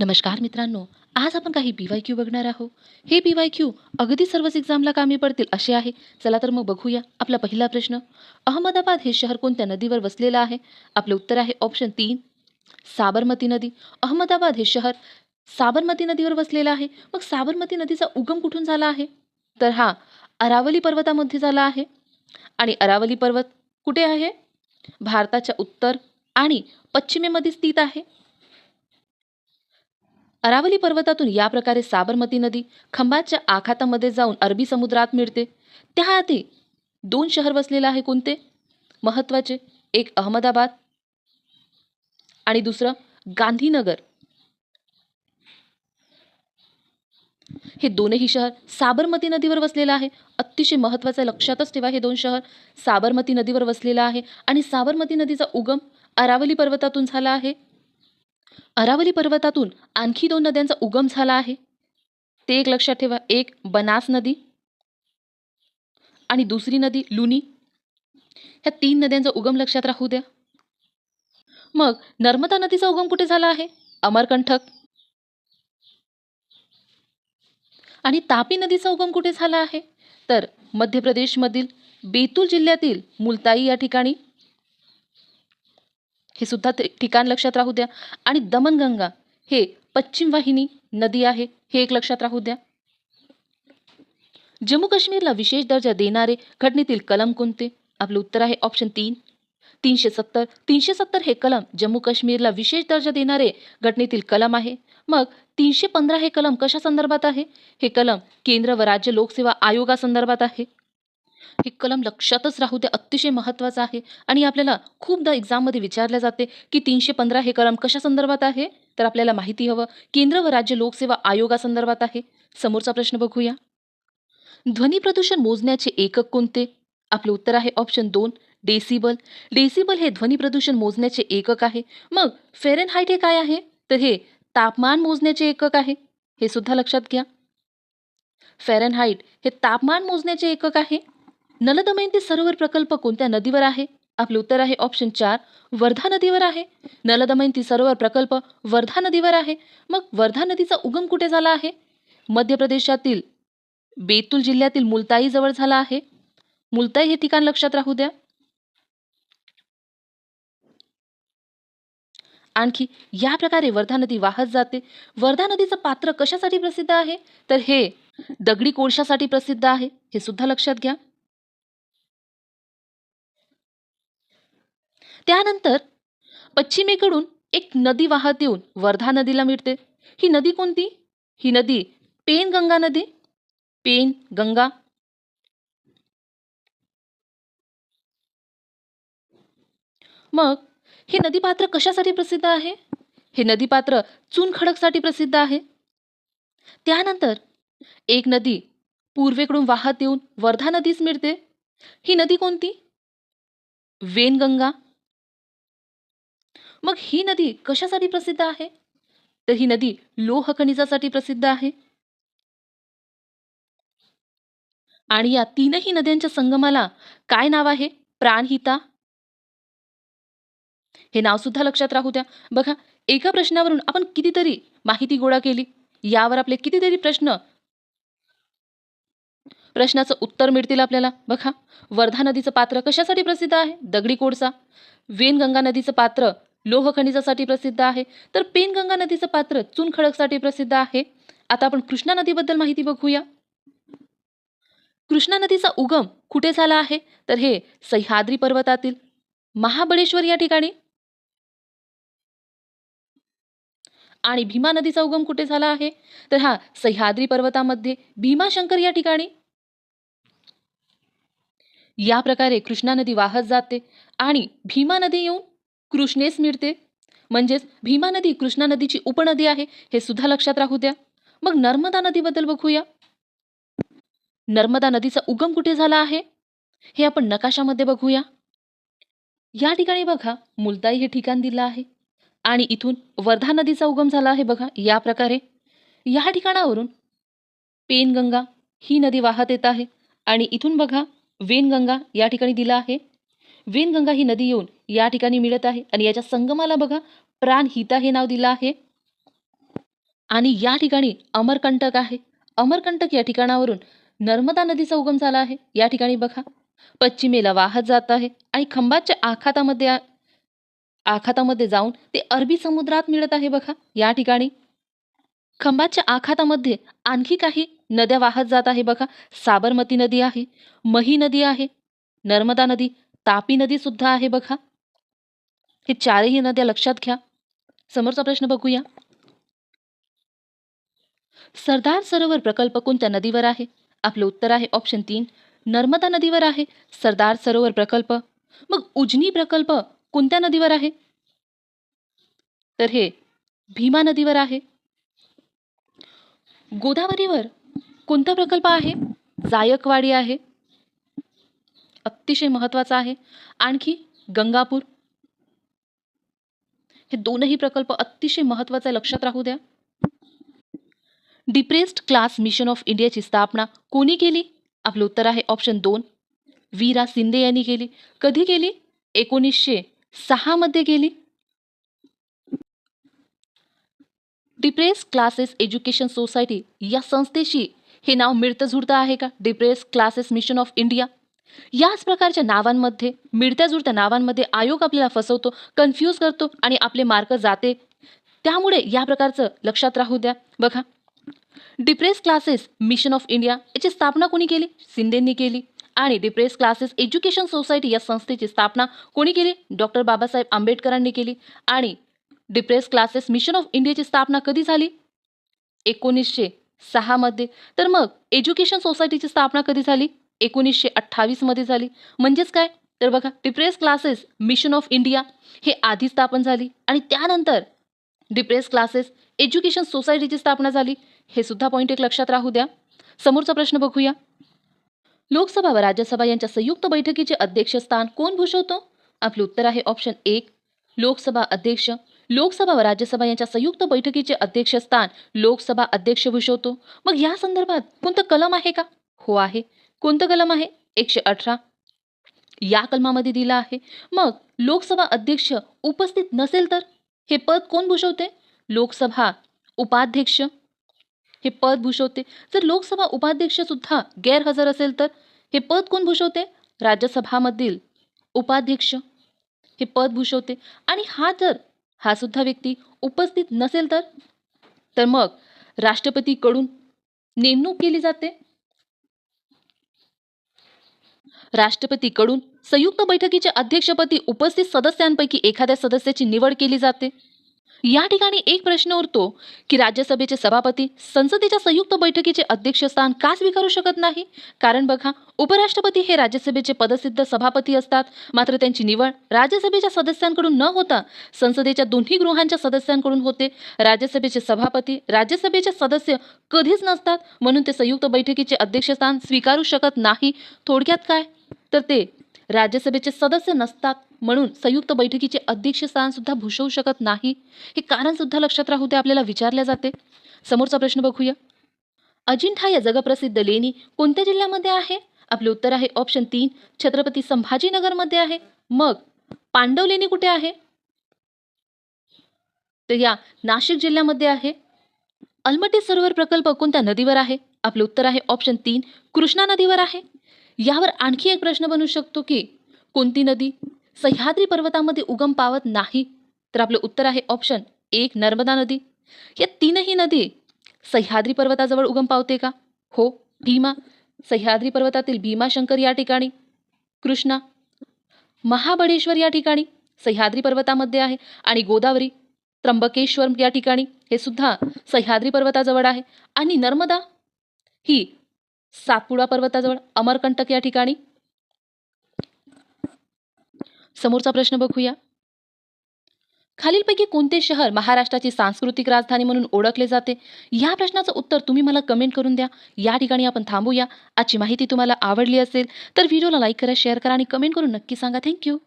नमस्कार मित्रांनो आज आपण काही पी वाय क्यू बघणार आहोत. हे पी वाय क्यू अगदी सर्वच एक्झामला कामी पडतील असे आहे. चला तर मग बघूया आपला पहिला प्रश्न. अहमदाबाद हे शहर कोणत्या नदीवर वसलेलं आहे? आपलं उत्तर आहे ऑप्शन तीन साबरमती नदी. अहमदाबाद हे शहर साबरमती नदीवर वसलेलं आहे. मग साबरमती नदीचा उगम कुठून झाला आहे? तर हा अरावली पर्वतामध्ये झाला आहे. आणि अरावली पर्वत कुठे आहे? भारताच्या उत्तर आणि पश्चिमेमध्ये स्थित आहे. अरावली पर्वतातून या प्रकारे साबरमती नदी खंबाच्या आखातामध्ये जाऊन अरबी समुद्रात मिळते. त्या आधी दोन शहर वसलेले आहे कोणते? महत्त्वाचे एक अहमदाबाद आणि दुसरं गांधीनगर. हे दोनही शहर साबरमती नदीवर वसलेलं आहे. अतिशय महत्त्वाचं लक्षातच ठेवा हे दोन शहर साबरमती नदीवर वसलेलं आहे आणि साबरमती नदीचा उगम अरावली पर्वतातून झाला आहे. अरावली पर्वतातून आणखी दोन नद्यांचा उगम झाला आहे. ते एक लक्षात ठेवा एक बनास नदी आणि दुसरी नदी लुनी. ह्या तीन नद्यांचा उगम लक्षात राहू द्या. मग नर्मदा नदीचा उगम कुठे झाला आहे? अमरकंठक. आणि तापी नदीचा उगम कुठे झाला आहे? तर मध्य प्रदेशमधील बेतूल जिल्ह्यातील मुलताई या ठिकाणी हे सुद्धा ते ठिकाण लक्षात राहू द्या. आणि दमनगंगा हे पश्चिम वाहिनी नदी आहे हे एक लक्षात राहू द्या. जम्मू काश्मीरला विशेष दर्जा देणारे घटनेतील कलम कोणते? आपलं उत्तर आहे ऑप्शन तीन. तीनशे सत्तर. तीनशे सत्तर हे कलम जम्मू काश्मीरला विशेष दर्जा देणारे घटनेतील कलम आहे. मग तीनशे पंधरा हे कलम कशा संदर्भात आहे? हे कलम केंद्र व राज्य लोकसेवा आयोगासंदर्भात आहे. हे कलम लक्षातच राहू द्या अतिशय महत्त्वाचं आहे. आणि आपल्याला खूपदा एक्झाममध्ये विचारले जाते की तीनशे पंधरा हे कलम कशा संदर्भात आहे? तर आपल्याला माहिती हवं केंद्र व राज्य लोकसेवा आयोगासंदर्भात आहे. समोरचा प्रश्न बघूया. ध्वनी प्रदूषण मोजण्याचे एकक कोणते? आपलं उत्तर आहे ऑप्शन दोन डेसिबल डेसिबल हे ध्वनी प्रदूषण मोजण्याचे एकक आहे. मग फेरेनहाईट हे काय आहे? तर हे तापमान मोजण्याचे एकक आहे. हे सुद्धा लक्षात घ्या. फेरेनहाईट हे तापमान मोजण्याचे एकक आहे. नलदमयंती सरोवर प्रकल्प कोणत्या नदीवर आहे? आपले उत्तर आहे ऑप्शन चार वर्धा नदीवर आहे. नलदमयंती सरोवर प्रकल्प वर्धा नदीवर आहे. मग वर्धा नदीचा उगम कुठे झाला आहे? मध्य प्रदेशातील बेतूल जिल्ह्यातील मुलताई जवळ झाला आहे. मुलताई हे ठिकाण लक्षात राहू द्या. आणखी या प्रकारे वर्धा नदी वाहत जाते. वर्धा नदीचं पात्र कशासाठी प्रसिद्ध आहे? तर हे दगडी कोळशासाठी प्रसिद्ध आहे. हे सुद्धा लक्षात घ्या. त्यानंतर पश्चिमेकडून एक नदी वाहत येऊन वर्धा नदीला मिळते. ही नदी कोणती? ही नदी पेन गंगा नदी. पेन गंगा मग हे नदीपात्र कशासाठी प्रसिद्ध आहे? हे नदीपात्र चुनखडकसाठी प्रसिद्ध आहे. त्यानंतर एक नदी पूर्वेकडून वाहत येऊन वर्धा नदीस मिळते. ही नदी कोणती? वेनगंगा. मग ही नदी कशासाठी प्रसिद्ध आहे? तर ही नदी लोह खनिजासाठी प्रसिद्ध आहे. आणि या तीनही नद्यांच्या संगमाला काय नाव आहे? प्राणहिता? हे नाव सुद्धा लक्षात राहू द्या. बघा एका प्रश्नावरून आपण कितीतरी माहिती गोळा केली. यावर आपले कितीतरी प्रश्न प्रश्नाचं उत्तर मिळतील आपल्याला. बघा वर्धा नदीचं पात्र कशासाठी प्रसिद्ध आहे? दगडी कोळसा. वेनगंगा नदीचं पात्र लोहखनिजासाठी प्रसिद्ध आहे. तर पेनगंगा नदीचं पात्र चुनखडकसाठी प्रसिद्ध आहे. आता आपण कृष्णा नदीबद्दल माहिती बघूया. कृष्णा नदीचा उगम कुठे झाला आहे? तर हे सह्याद्री पर्वतातील महाबळेश्वर या ठिकाणी. आणि भीमा नदीचा उगम कुठे झाला आहे? तर हा सह्याद्री पर्वतामध्ये भीमाशंकर या ठिकाणी. या प्रकारे कृष्णा नदी वाहत जाते आणि भीमा नदी येऊन कृष्णेस मिळते. म्हणजेच भीमा नदी कृष्णा नदीची उपनदी आहे हे सुद्धा लक्षात राहू द्या. मग नर्मदा नदीबद्दल बघूया. नर्मदा नदीचा उगम कुठे झाला आहे? हे आपण नकाशामध्ये बघूया. या ठिकाणी बघा मुलताई हे ठिकाण दिलं आहे. आणि इथून वर्धा नदीचा उगम झाला आहे बघा या प्रकारे. या ठिकाणावरून पेनगंगा ही नदी वाहत येत आहे. आणि इथून बघा वेनगंगा या ठिकाणी दिला आहे. वेनगंगा ही नदी येऊन या ठिकाणी मिळत आहे. आणि याच्या संगमाला बघा प्राणहिता हे नाव दिलं आहे. आणि या ठिकाणी अमरकंटक आहे. अमरकंटक या ठिकाणावरून नर्मदा नदीचा उगम झाला आहे. या ठिकाणी बघा पश्चिमेला वाहत जात आहे आणि खंबातच्या आखातामध्ये आखातामध्ये जाऊन ते अरबी समुद्रात मिळत आहे बघा. या ठिकाणी खंबातच्या आखातामध्ये आणखी काही नद्या वाहत जात आहे बघा. साबरमती नदी आहे मही नदी आहे नर्मदा नदी तापी नदी सुद्धा आहे बघा. हे चारही नद्या लक्षात घ्या. समोरचा प्रश्न बघूया. सरदार सरोवर प्रकल्प कोणत्या नदीवर आहे? आपलं उत्तर आहे ऑप्शन तीन. नर्मदा नदीवर आहे सरदार सरोवर प्रकल्प. मग उजनी प्रकल्प कोणत्या नदीवर आहे? तर हे भीमा नदीवर आहे. गोदावरीवर कोणता प्रकल्प आहे? जायकवाडी आहे. अतिशय महत्त्वाचा आहे. आणखी गंगापूर. हे दोनही प्रकल्प अतिशय महत्त्वाचे लक्षात राहू द्या. डिप्रेस्ड क्लास मिशन ऑफ इंडियाची स्थापना कोणी केली? आपलं उत्तर आहे ऑप्शन दोन. वीरा शिंदे यांनी केली. कधी केली? एकोणीसशे सहामध्ये केली. डिप्रेस क्लासेस एज्युकेशन सोसायटी या संस्थेशी हे नाव मिळतं जुळतं आहे का? Depress classes mission of India याच प्रकारच्या नावांमध्ये मिळत्या जुळत्या नावांमध्ये आयोग आपल्याला फसवतो कन्फ्यूज करतो आणि आपले मार्क जाते. त्यामुळे या प्रकारचं लक्षात राहू द्या. बघा depress classes mission of India याची स्थापना कोणी केली? शिंदेंनी केली. आणि डिप्रेस क्लासेस एज्युकेशन सोसायटी या संस्थेची स्थापना कोणी केली? डॉक्टर बाबासाहेब आंबेडकरांनी केली. आणि डिप्रेस क्लासेस मिशन ऑफ इंडियाची स्थापना कधी झाली? एकोणीसशे सहामध्ये तर मग एज्युकेशन सोसायटीची स्थापना कधी झाली? एकोणीसशे अठ्ठावीसमध्ये झाली. म्हणजेच काय? तर बघा depress classes mission of India हे आधी स्थापन झाली. आणि त्यानंतर डिप्रेस क्लासेस एज्युकेशन सोसायटीची स्थापना झाली. हे सुद्धा पॉईंट एक लक्षात राहू द्या. समोरचा प्रश्न बघूया. लोकसभा व राज्यसभा यांच्या संयुक्त बैठकीचे अध्यक्षस्थान कोण भूषवतो? आपले उत्तर आहे ऑप्शन एक लोकसभा अध्यक्ष. लोकसभा व राज्यसभा यांच्या संयुक्त बैठकीचे अध्यक्षस्थान लोकसभा अध्यक्ष भूषवतो. मग या संदर्भात कोणतं कलम आहे का? हो आहे. कोणतं कलम आहे? एकशे अठरा. या कलमामध्ये दिलं आहे. मग लोकसभा अध्यक्ष उपस्थित नसेल तर हे पद कोण भूषवते? लोकसभा उपाध्यक्ष. हे पद भूषवते. जर लोकसभा उपाध्यक्ष सुद्धा गैरहजर असेल तर हे पद कोण भूषवते? राज्यसभामधील उपाध्यक्ष. हे पद भूषवते. आणि हा जर हा सुद्धा व्यक्ती उपस्थित नसेल तर तर मग राष्ट्रपतीकडून नेमणूक केली जाते. राष्ट्रपतीकडून संयुक्त बैठकीच्या अध्यक्षपदी उपस्थित सदस्यांपैकी एखाद्या सदस्याची निवड केली जाते. या ठिकाणी एक प्रश्न उरतो की राज्यसभेचे सभापती संसदेच्या संयुक्त बैठकीचे अध्यक्षस्थान का स्वीकारू शकत नाही? कारण बघा उपराष्ट्रपती हे राज्यसभेचे पदसिद्ध सभापती असतात. मात्र त्यांची निवड राज्यसभेच्या सदस्यांकडून न होता संसदेच्या दोन्ही गृहांच्या सदस्यांकडून होते. राज्यसभेचे सभापती राज्यसभेचे सदस्य कधीच नसतात. म्हणून ते संयुक्त बैठकीचे अध्यक्षस्थान स्वीकारू शकत नाही. थोडक्यात काय? तर ते राज्यसभेचे सदस्य नसतात म्हणून संयुक्त बैठकीचे अध्यक्ष स्थानसुद्धा भूषवू शकत नाही. हे कारण सुद्धा लक्षात राहू ते आपल्याला विचारले जाते. समोरचा प्रश्न बघूया. अजिंठा या जगप्रसिद्ध लेणी कोणत्या जिल्ह्यामध्ये आहे? आपले उत्तर आहे ऑप्शन तीन छत्रपती संभाजीनगरमध्ये आहे. मग पांडव लेणी कुठे आहे? तर या नाशिक जिल्ह्यामध्ये आहे. अलमटी सरोवर प्रकल्प कोणत्या नदीवर आहे? आपले उत्तर आहे ऑप्शन तीन कृष्णा नदीवर आहे. यावर आणखी एक प्रश्न बनू शकतो की कोणती नदी सह्याद्री पर्वतामध्ये उगम पावत नाही? तर आपलं उत्तर आहे ऑप्शन एक नर्मदा नदी. या तीनही नदी सह्याद्री पर्वताजवळ उगम पावते का? हो. भीमा सह्याद्री पर्वतातील भीमाशंकर या ठिकाणी. कृष्णा महाबळेश्वर या ठिकाणी सह्याद्री पर्वतामध्ये आहे. आणि गोदावरी त्र्यंबकेश्वर या ठिकाणी हे सुद्धा सह्याद्री पर्वताजवळ आहे. आणि नर्मदा ही सातपुडा पर्वताजवळ अमरकंटक या ठिकाणी? समोरचा प्रश्न बघूया. खालीलपैकी कोणते शहर महाराष्ट्राची सांस्कृतिक राजधानी म्हणून ओळखले जाते? या प्रश्नाचं उत्तर तुम्ही मला कमेंट करून द्या. या ठिकाणी आपण थांबूया. आजची माहिती तुम्हाला आवडली असेल तर व्हिडिओला लाईक करा शेअर करा आणि कमेंट करून नक्की सांगा. थँक्यू